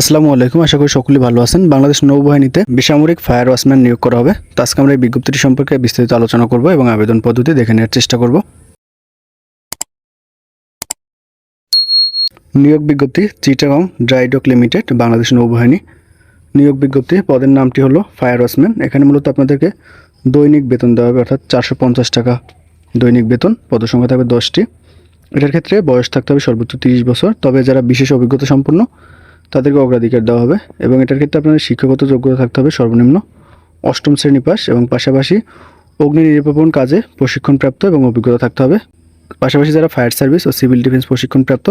আসসালামু আলাইকুম, আশা করি সকলেই ভালো আছেন। বাংলাদেশ নৌবাহিনীতে বেসামরিক ফায়ার ওয়াচম্যান নিয়োগ করা হবে। তো আজকে আমরা এই বিজ্ঞপ্তিটি সম্পর্কে বিস্তারিত আলোচনা করব এবং আবেদন পদ্ধতি দেখে নেওয়ার চেষ্টা করব। নিয়োগ বিজ্ঞপ্তি চিটাগং ড্রাইডক লিমিটেড বাংলাদেশ নৌবাহিনী। নিয়োগ বিজ্ঞপ্তি পদের নামটি হলো ফায়ার ওয়াচম্যান। এখানে মূলত আপনাদেরকে দৈনিক বেতন দেওয়া হবে, অর্থাৎ চারশো পঞ্চাশ টাকা দৈনিক বেতন। পদসংখ্যা থাকবে দশটি। এটার ক্ষেত্রে বয়স থাকতে হবে সর্বোচ্চ তিরিশ বছর। তবে যারা বিশেষ অভিজ্ঞতা সম্পন্ন তাদেরকে অগ্রাধিকার দেওয়া হবে এবং এটার ক্ষেত্রে আপনাদের শিক্ষাগত যোগ্যতা থাকতে হবে সর্বনিম্ন অষ্টম শ্রেণি পাস এবং পাশাপাশি অগ্নি নির্বাপন কাজে প্রশিক্ষণপ্রাপ্ত এবং অভিজ্ঞতা থাকতে হবে। পাশাপাশি যারা ফায়ার সার্ভিস ও সিভিল ডিফেন্স প্রশিক্ষণপ্রাপ্ত,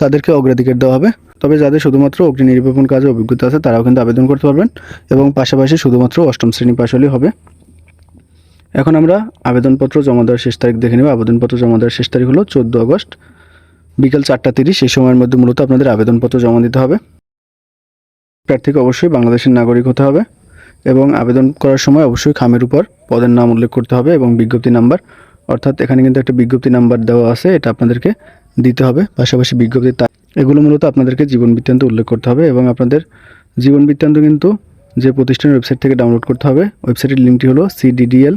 তাদেরকে অগ্রাধিকার দেওয়া হবে। তবে যাদের শুধুমাত্র অগ্নি নির্বাপন কাজে অভিজ্ঞতা আছে, তারাও কিন্তু আবেদন করতে পারবেন এবং পাশাপাশি শুধুমাত্র অষ্টম শ্রেণি পাশ হলেই হবে। এখন আমরা আবেদনপত্র জমা দেওয়ার শেষ তারিখ দেখে নেব। আবেদনপত্র জমা দেওয়ার শেষ তারিখ হলো চোদ্দ আগস্ট। বিকেল চারটা তিরিশ এই সময়ের মধ্যে মূলত আপনাদের আবেদনপত্র জমা দিতে হবে। প্রার্থীকে অবশ্যই বাংলাদেশের নাগরিক হতে হবে এবং আবেদন করার সময় অবশ্যই খামের উপর পদের নাম উল্লেখ করতে হবে এবং বিজ্ঞপ্তি নাম্বার, অর্থাৎ এখানে কিন্তু একটা বিজ্ঞপ্তি নাম্বার দেওয়া আছে, এটা আপনাদেরকে দিতে হবে। পাশাপাশি বিজ্ঞপ্তির তা- এগুলো মূলত আপনাদেরকে জীবন বৃত্তান্ত উল্লেখ করতে হবে এবং আপনাদের জীবন বৃত্তান্ত কিন্তু যে প্রতিষ্ঠানের ওয়েবসাইট থেকে ডাউনলোড করতে হবে, ওয়েবসাইটের লিঙ্কটি হলো CDDL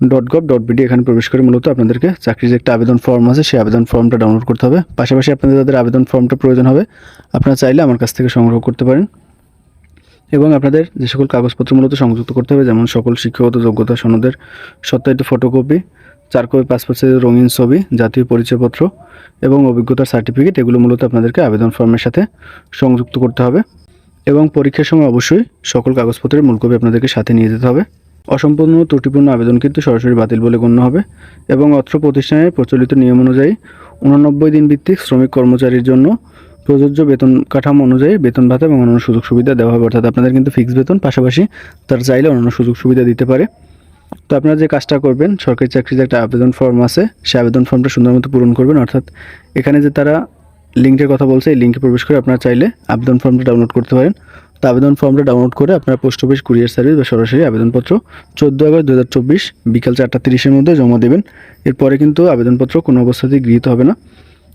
dot gov dot BD এখানে প্রবেশ করে মূলত আপনাদেরকে চাকরির যে একটা আবেদন ফর্ম আছে, সেই আবেদন ফর্মটা ডাউনলোড করতে হবে। পাশাপাশি আপনাদের যাদের আবেদন ফর্মটা প্রয়োজন হবে, আপনারা চাইলে আমার কাছ থেকে সংগ্রহ করতে পারেন। এবং আপনাদের যে সকল কাগজপত্র মূলত সংযুক্ত করতে হবে, যেমন সকল শিক্ষাগত যোগ্যতা, সনদের সত্যায়িত ফটোকপি চার কপি পাসপোর্ট সাইজের রঙিন ছবি, জাতীয় পরিচয়পত্র এবং অভিজ্ঞতার সার্টিফিকেট এগুলো মূলত আপনাদেরকে আবেদন ফর্মের সাথে সংযুক্ত করতে হবে। এবং পরীক্ষার সময় অবশ্যই সকল কাগজপত্রের মূল কপি আপনাদেরকে সাথে নিয়ে যেতে হবে। অসম্পূর্ণ ত্রুটিপূর্ণ আবেদন কিন্তু সরাসরি বাতিল বলে গণ্য হবে এবং অত্র প্রতিষ্ঠানের প্রচলিত নিয়ম অনুযায়ী উননব্বই দিন ভিত্তিক শ্রমিক কর্মচারীর জন্য প্রযোজ্য বেতন কাঠামো অনুযায়ী বেতন ভাতা এবং অন্যান্য সুযোগ সুবিধা দেওয়া হবে। অর্থাৎ আপনাদের কিন্তু ফিক্সড বেতন, পাশাপাশি তারা চাইলে অন্যান্য সুযোগ সুবিধা দিতে পারে। তো আপনারা যে কাজটা করবেন, সরকারি চাকরির যে একটা আবেদন ফর্ম আছে সেই আবেদন ফর্মটা সুন্দর মতো পূরণ করবেন। অর্থাৎ এখানে যে তারা লিঙ্কের কথা বলছে, এই লিঙ্কে প্রবেশ করে আপনারা চাইলে আবেদন ফর্মটা ডাউনলোড করতে পারেন। তো আবেদন ফর্মটা ডাউনলোড করে আপনারা পোস্ট অফিস কুরিয়ার সার্ভিস বা সরাসরি আবেদনপত্র চোদ্দ আগস্ট দু হাজার চব্বিশ বিকাল চারটা তিরিশের মধ্যে জমা দেবেন। এরপরে কিন্তু আবেদনপত্র কোনো অবস্থাতেই গৃহীত হবে না।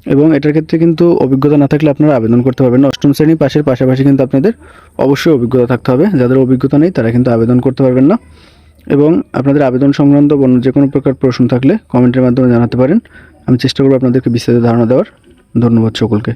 এবং এটার ক্ষেত্রে কিন্তু অভিজ্ঞতা না থাকলে আপনারা আবেদন করতে পারবেন অষ্টম শ্রেণি পাশের পাশাপাশি কিন্তু আপনাদের অবশ্যই অভিজ্ঞতা থাকতে হবে। যাদের অভিজ্ঞতা নেই, তারা কিন্তু আবেদন করতে পারবেন না। এবং আপনাদের আবেদন সংক্রান্ত অন্য যে কোনো প্রকার প্রশ্ন থাকলে কমেন্টের মাধ্যমে জানাতে পারেন। আমি চেষ্টা করব আপনাদেরকে বিস্তারিত ধারণা দেওয়ার। ধন্যবাদ সকলকে।